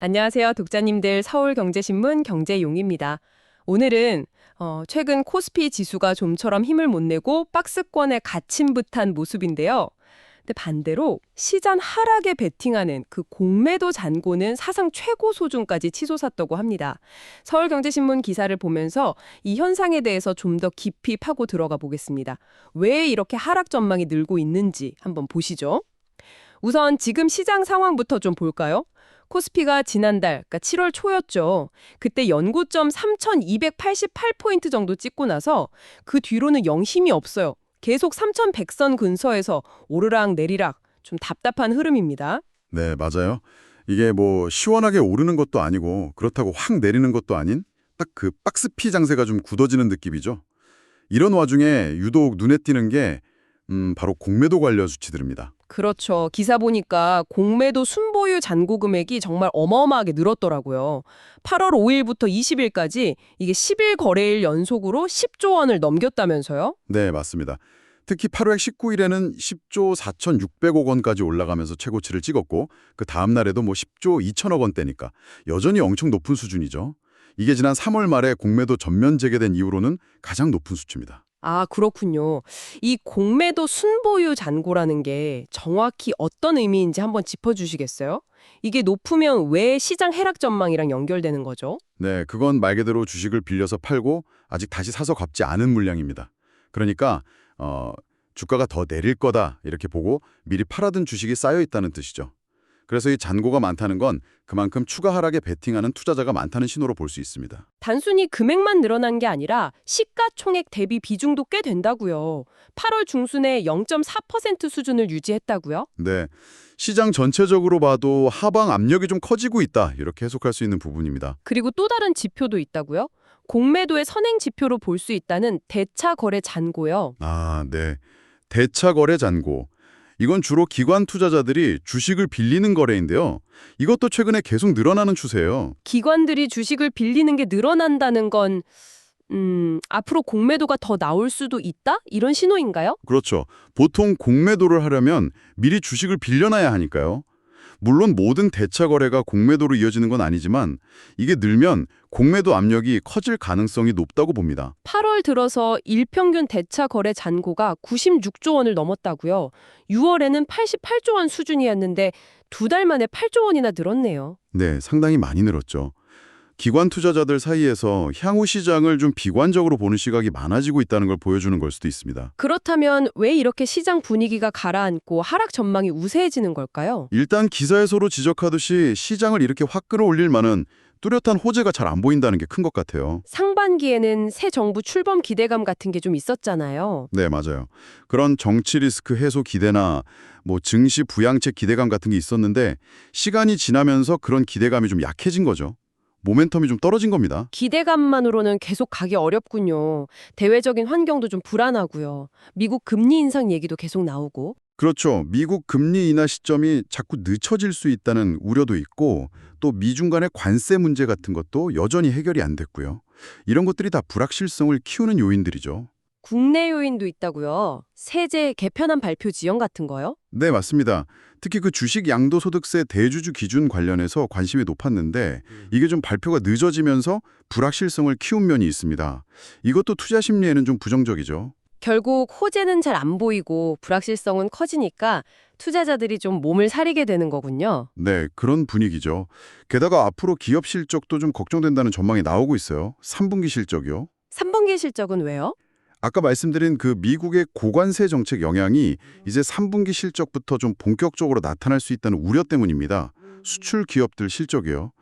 안녕하세요, 독자님들. 서울경제신문 경제용입니다. 오늘은 어, 최근 코스피 지수가 좀처럼 힘을 못 내고 박스권에 갇힌 듯한 모습인데요. 근데 반대로 시장 하락에 베팅하는 그 공매도 잔고는 사상 최고 수준까지 치솟았다고 합니다. 서울경제신문 기사를 보면서 이 현상에 대해서 좀 더 깊이 파고 들어가 보겠습니다. 왜 이렇게 하락 전망이 늘고 있는지 한번 보시죠. 우선 지금 시장 상황부터 좀 볼까요? 코스피가 지난달, 그러니까 7월 초였죠. 그때 연고점 3,288포인트 정도 찍고 나서 그 뒤로는 영힘이 없어요. 계속 3,100선 근처에서 오르락 내리락 좀 답답한 흐름입니다. 네, 맞아요. 이게 뭐 시원하게 오르는 것도 아니고 그렇다고 확 내리는 것도 아닌 딱 그 박스피 장세가 좀 굳어지는 느낌이죠. 이런 와중에 유독 눈에 띄는 게 음, 바로 공매도 관련 수치들입니다. 그렇죠. 기사 보니까 공매도 순보유 잔고 금액이 정말 어마어마하게 늘었더라고요. 8월 5일부터 20일까지 이게 10일 거래일 연속으로 10조 원을 넘겼다면서요? 네, 맞습니다. 특히 8월 19일에는 10조 4,600억 원까지 올라가면서 최고치를 찍었고 그 다음 날에도 뭐 10조 2천억 원대니까 여전히 엄청 높은 수준이죠. 이게 지난 3월 말에 공매도 전면 재개된 이후로는 가장 높은 수치입니다. 아, 그렇군요. 이 공매도 순보유 잔고라는 게 정확히 어떤 의미인지 한번 짚어주시겠어요? 이게 높으면 왜 시장 하락 전망이랑 연결되는 거죠? 네, 그건 말 그대로 주식을 빌려서 팔고 아직 다시 사서 갚지 않은 물량입니다. 그러니까 어, 주가가 더 내릴 거다 이렇게 보고 미리 팔아둔 주식이 쌓여 있다는 뜻이죠. 그래서 이 잔고가 많다는 건 그만큼 추가 하락에 베팅하는 투자자가 많다는 신호로 볼 수 있습니다. 단순히 금액만 늘어난 게 아니라 시가총액 대비 비중도 꽤 된다고요. 8월 중순에 0.4% 수준을 유지했다고요? 네, 시장 전체적으로 봐도 하방 압력이 좀 커지고 있다 이렇게 해석할 수 있는 부분입니다. 그리고 또 다른 지표도 있다고요? 공매도의 선행 지표로 볼 수 있다는 대차 거래 잔고요. 아, 네. 대차 거래 잔고. 이건 주로 기관 투자자들이 주식을 빌리는 거래인데요. 이것도 최근에 계속 늘어나는 추세예요. 기관들이 주식을 빌리는 게 늘어난다는 건 음, 앞으로 공매도가 더 나올 수도 있다? 이런 신호인가요? 그렇죠. 보통 공매도를 하려면 미리 주식을 빌려놔야 하니까요. 물론 모든 대차 거래가 공매도로 이어지는 건 아니지만 이게 늘면 공매도 압력이 커질 가능성이 높다고 봅니다. 8월 들어서 일평균 대차 거래 잔고가 96조 원을 넘었다고요. 6월에는 88조 원 수준이었는데 두 달 만에 8조 원이나 늘었네요. 네, 상당히 많이 늘었죠. 기관 투자자들 사이에서 향후 시장을 좀 비관적으로 보는 시각이 많아지고 있다는 걸 보여주는 걸 수도 있습니다. 그렇다면 왜 이렇게 시장 분위기가 가라앉고 하락 전망이 우세해지는 걸까요? 일단 기사에서로 지적하듯이 시장을 이렇게 확 끌어올릴 만한 뚜렷한 호재가 잘 안 보인다는 게 큰 것 같아요. 상반기에는 새 정부 출범 기대감 같은 게 좀 있었잖아요. 네, 맞아요. 그런 정치 리스크 해소 기대나 뭐 증시 부양책 기대감 같은 게 있었는데 시간이 지나면서 그런 기대감이 좀 약해진 거죠. 모멘텀이 좀 떨어진 겁니다. 기대감만으로는 계속 가기 어렵군요. 대외적인 환경도 좀 불안하고요. 미국 금리 인상 얘기도 계속 나오고. 그렇죠. 미국 금리 인하 시점이 자꾸 늦춰질 수 있다는 우려도 있고 또 미중 간의 관세 문제 같은 것도 여전히 해결이 안 됐고요. 이런 것들이 다 불확실성을 키우는 요인들이죠. 국내 요인도 있다고요. 세제 개편안 발표 지연 같은 거요? 네, 맞습니다. 특히 그 주식 양도소득세 대주주 기준 관련해서 관심이 높았는데 이게 좀 발표가 늦어지면서 불확실성을 키운 면이 있습니다. 이것도 투자 심리에는 좀 부정적이죠. 결국 호재는 잘 안 보이고 불확실성은 커지니까 투자자들이 좀 몸을 사리게 되는 거군요. 네, 그런 분위기죠. 게다가 앞으로 기업 실적도 좀 걱정된다는 전망이 나오고 있어요. 3분기 실적이요. 3분기 실적은 왜요? 아까 말씀드린 그 미국의 고관세 정책 영향이 이제 3분기 실적부터 좀 본격적으로 나타날 수 있다는 우려 때문입니다. 수출 기업들 실적이요.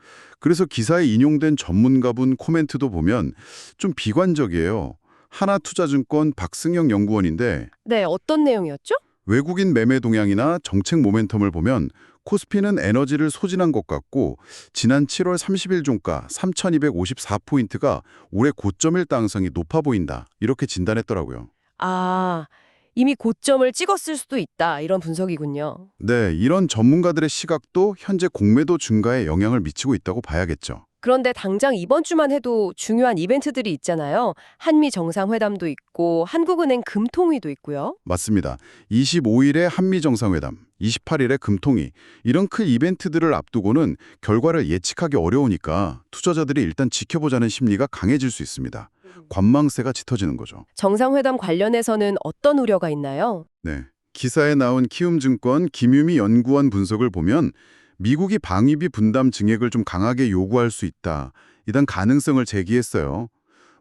그래서 기사에 인용된 전문가분 코멘트도 보면 좀 비관적이에요. 하나투자증권 박승영 연구원인데 네, 어떤 내용이었죠? 외국인 매매 동향이나 정책 모멘텀을 보면 코스피는 에너지를 소진한 것 같고 지난 7월 30일 종가 3254포인트가 올해 고점일 가능성이 높아 보인다. 이렇게 진단했더라고요. 아, 이미 고점을 찍었을 수도 있다. 이런 분석이군요. 네, 이런 전문가들의 시각도 현재 공매도 증가에 영향을 미치고 있다고 봐야겠죠. 그런데 당장 이번 주만 해도 중요한 이벤트들이 있잖아요. 한미 정상회담도 있고 한국은행 금통위도 있고요. 맞습니다. 25일에 한미 정상회담, 28일에 금통위 이런 큰 이벤트들을 앞두고는 결과를 예측하기 어려우니까 투자자들이 일단 지켜보자는 심리가 강해질 수 있습니다. 관망세가 짙어지는 거죠. 정상회담 관련해서는 어떤 우려가 있나요? 네. 기사에 나온 키움증권 김유미 연구원 분석을 보면 미국이 방위비 분담 증액을 좀 강하게 요구할 수 있다. 이런 가능성을 제기했어요.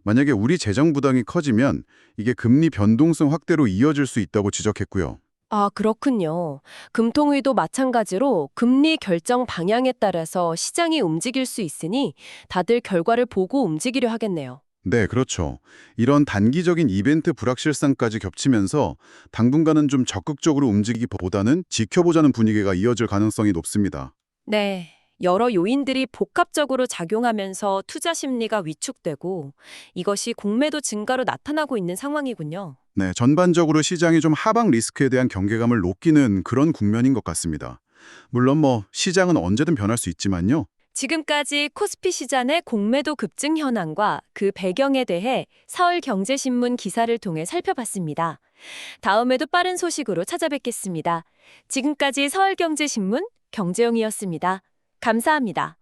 만약에 우리 재정 부담이 커지면 이게 금리 변동성 확대로 이어질 수 있다고 지적했고요. 아, 그렇군요. 금통위도 마찬가지로 금리 결정 방향에 따라서 시장이 움직일 수 있으니 다들 결과를 보고 움직이려 하겠네요. 네, 그렇죠. 이런 단기적인 이벤트 불확실성까지 겹치면서 당분간은 좀 적극적으로 움직이기보다는 지켜보자는 분위기가 이어질 가능성이 높습니다. 네. 여러 요인들이 복합적으로 작용하면서 투자 심리가 위축되고 이것이 공매도 증가로 나타나고 있는 상황이군요. 네, 전반적으로 시장이 좀 하방 리스크에 대한 경계감을 높이는 그런 국면인 것 같습니다. 물론 뭐 시장은 언제든 변할 수 있지만요. 지금까지 코스피 시장의 공매도 급증 현황과 그 배경에 대해 서울 경제신문 기사를 통해 살펴봤습니다. 다음에도 빠른 소식으로 찾아뵙겠습니다. 지금까지 서울 경제신문 경제용이었습니다. 감사합니다.